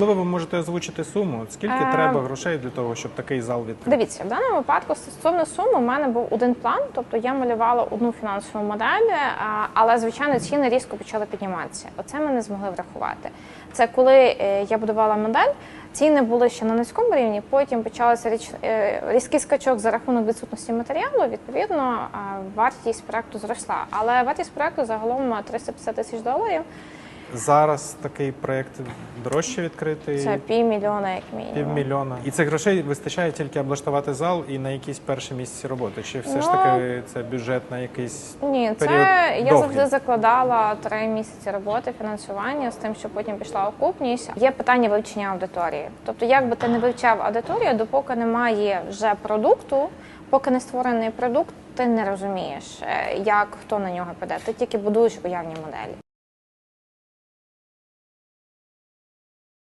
Можливо, ви можете озвучити суму. Скільки Е, треба грошей для того, щоб такий зал відкрити? Дивіться, в даному випадку стосовно суми, у мене був один план, тобто я малювала одну фінансову модель, але звичайно ціни різко почали підніматися. Оце ми не змогли врахувати. Це коли е, я будувала модель, ціни були ще на низькому рівні, потім почався річ е, різкий скачок за рахунок відсутності матеріалу. Відповідно, вартість проекту зросла. Але вартість проекту загалом 350 тисяч доларів. Зараз такий проєкт дорожче відкрити. Це півмільйона, як мінімум. Півмільйона. І цих грошей вистачає тільки облаштувати зал і на якісь перші місяці роботи. Чи все ж Ну, таки це бюджет на якийсь Ні, це період я завжди закладала три місяці роботи, фінансування з тим, що потім пішла окупність. Є питання вивчення аудиторії. Тобто, як би ти не вивчав аудиторію, допоки немає вже продукту, поки не створений продукт, ти не розумієш, е, як хто на нього піде. Ти тільки будуєш уявні моделі.